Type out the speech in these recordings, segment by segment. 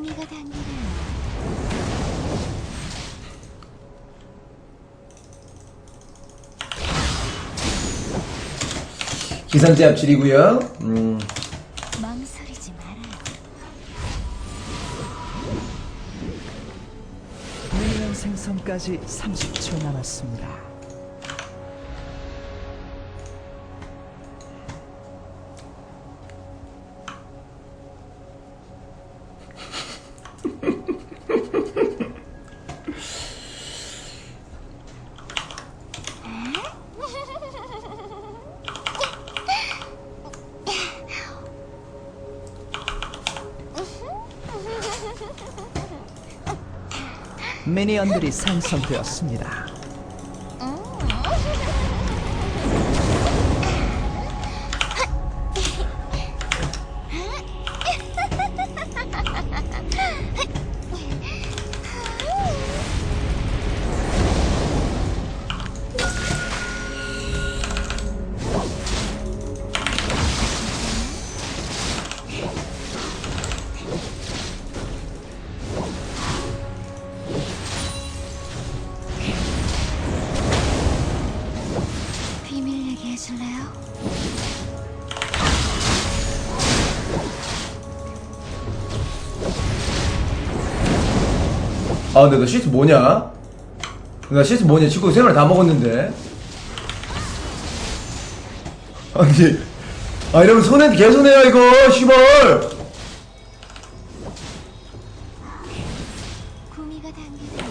구미가 당기는 기선제 합칠이고요. 음, 망설이지 말아요. 생성까지 30초 남았습니다. 미니언들이 생성되었습니다. 아 근데 너 시트 뭐냐? 나 시트 뭐냐? 세 마리 다 먹었는데. 아니, 아 이러면 손해 개손해야 이거, 씨발. 구미가 당기는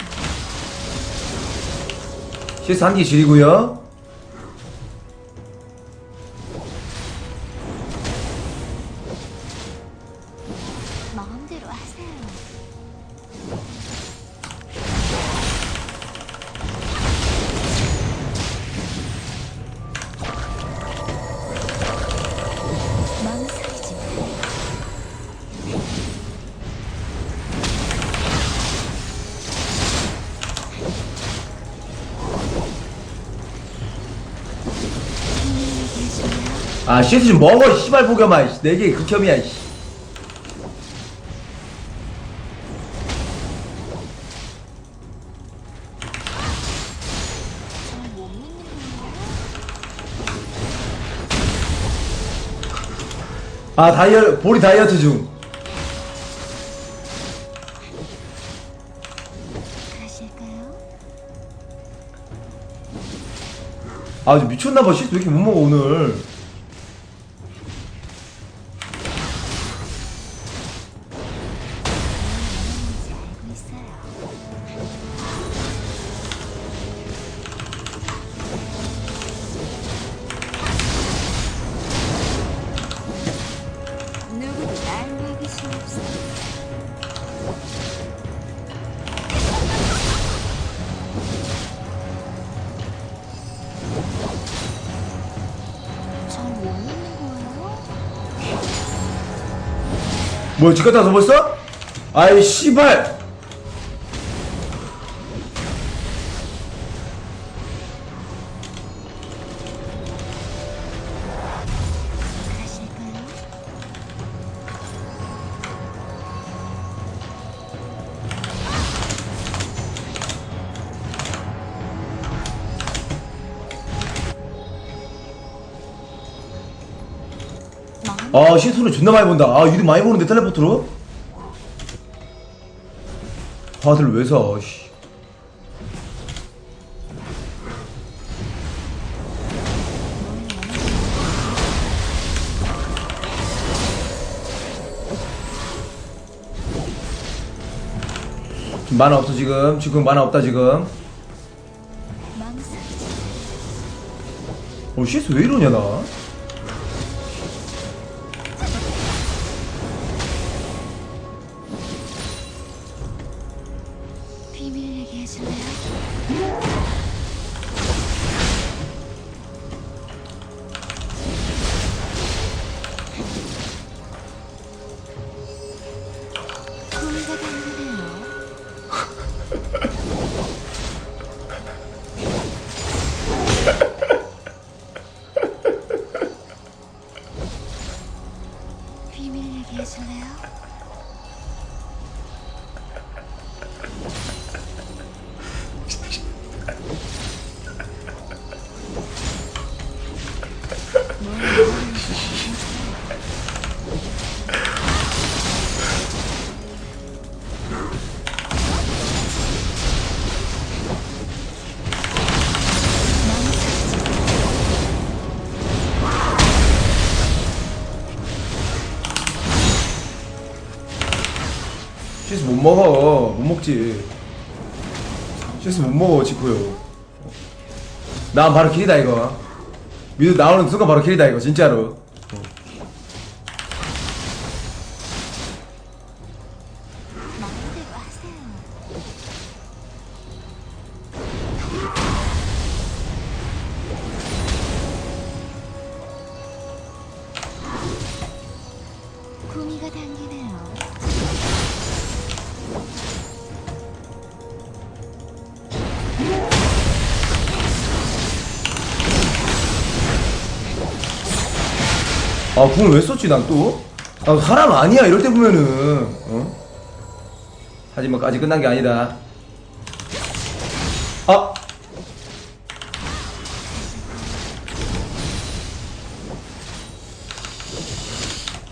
시트 한개 줄이고요. 아 시트 좀 먹어, 씨발 보겸아. 네개 극혐이야. 씨. 아 다이어 볼이 다이어트 중. 아 미쳤나봐. 시트 왜 이렇게 못 먹어 오늘. 뭐야 집 갔다 와서 벌써? 아이 씨발. 아 시트로 존나 많이 본다. 아 유리 많이 보는데 텔레포트로? 다들 왜 사? 씨. 만화 없어 지금 지금 만화 없다 지금 어 시스 왜 이러냐 나 비밀 얘기해 줄래요? CS 못 먹어. 못 먹지. CS 못 먹어 지코요 나 바로 킬이다 이거. 미드 나오는 순간 바로 킬이다 이거 진짜로 아 궁을 왜 썼지 난 또? 아 사람 아니야 이럴 때 보면은 어? 하지만 아직 끝난 게 아니다 아!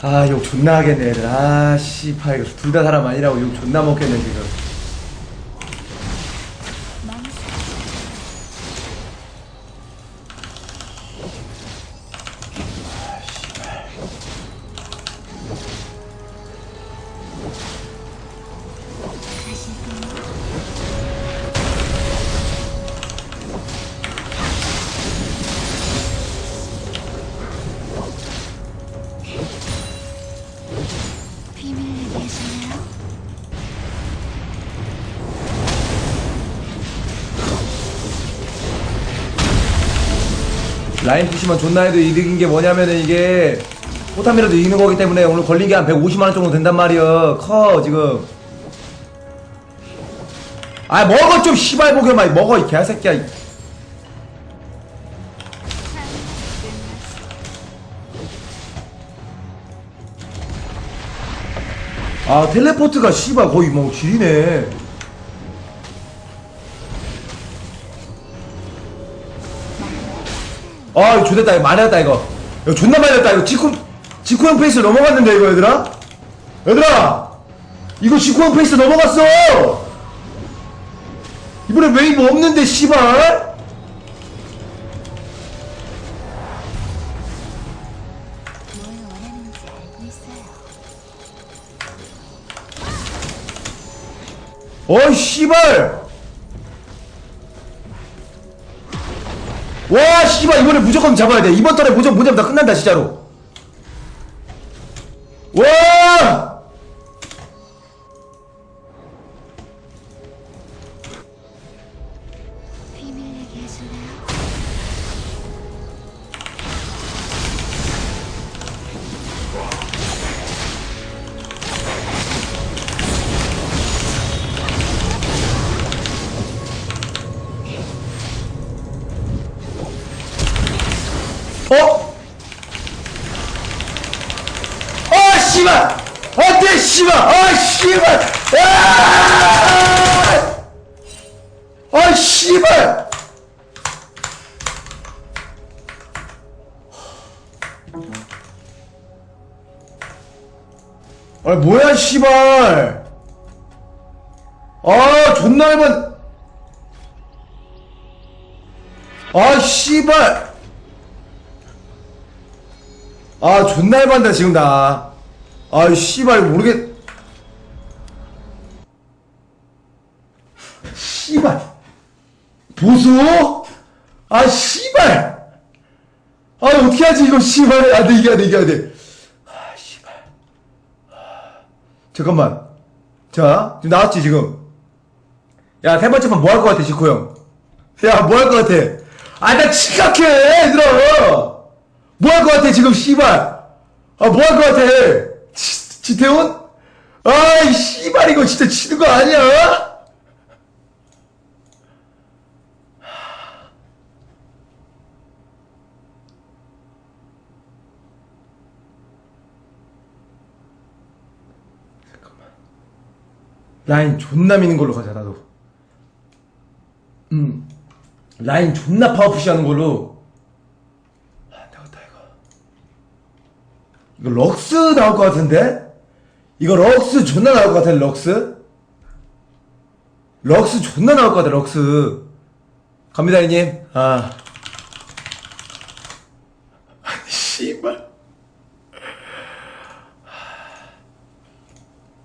아 욕 존나 하겠네 애들 아 씨발 둘 다 사람 아니라고 욕 존나 먹겠네 지금 라인 푸시만 존나 해도 이득인 게 뭐냐면은 이게 포탐이라도 이기는 거기 때문에 오늘 걸린 게 한 150만원 정도 된단 말이야. 커 지금. 아 먹어 좀 씨발 보게만 먹어 이 개새끼야 이. 아 텔레포트가 씨발 거의 뭐 지리네 아 이거 좋됐다 이거 많이 했다 이거. 이거 존나 했다 이거. 지코 지코 형 페이스 넘어갔는데 이거 얘들아? 얘들아! 이거 지코 형 페이스 넘어갔어! 이번에 웨이브 없는데 씨발. 어이 씨발 와 씨발 이번에 무조건 잡아야 돼. 이번 턴에 무조건 못 잡으면 다 끝난다 진짜로. 와 어? 아 씨발! 안돼 씨발? 아 씨발! 아! 아 씨발! 아 뭐야 씨발! 아 존나 얇은 아 씨발 아 존나 얇한다 지금 나. 아 씨발 모르겠. 씨발. 보수? 아 씨발. 아 어떻게 하지 이거 씨발. 안돼 이겨야 돼 이겨야 돼. 아 씨발. 잠깐만. 자 지금 나왔지 지금. 야 세 번째 판뭐할 것 같아 지코 형. 야 뭐 할 것 같아. 아나 심각해 얘들아. 뭐 할 것 같아 지금 씨발? 아 뭐 할 것 같아? 지, 지태훈? 아이 씨발 이거 진짜 치는 거 아니야? 라인 존나 미는 걸로 가자 나도. 음. 라인 존나 파워푸시 하는 걸로 안 되겠다 이거 럭스 나올 것 같은데? 이거 럭스 존나 나올 것 같아 럭스? 럭스 존나 나올 것 같아 럭스 갑니다 이님 아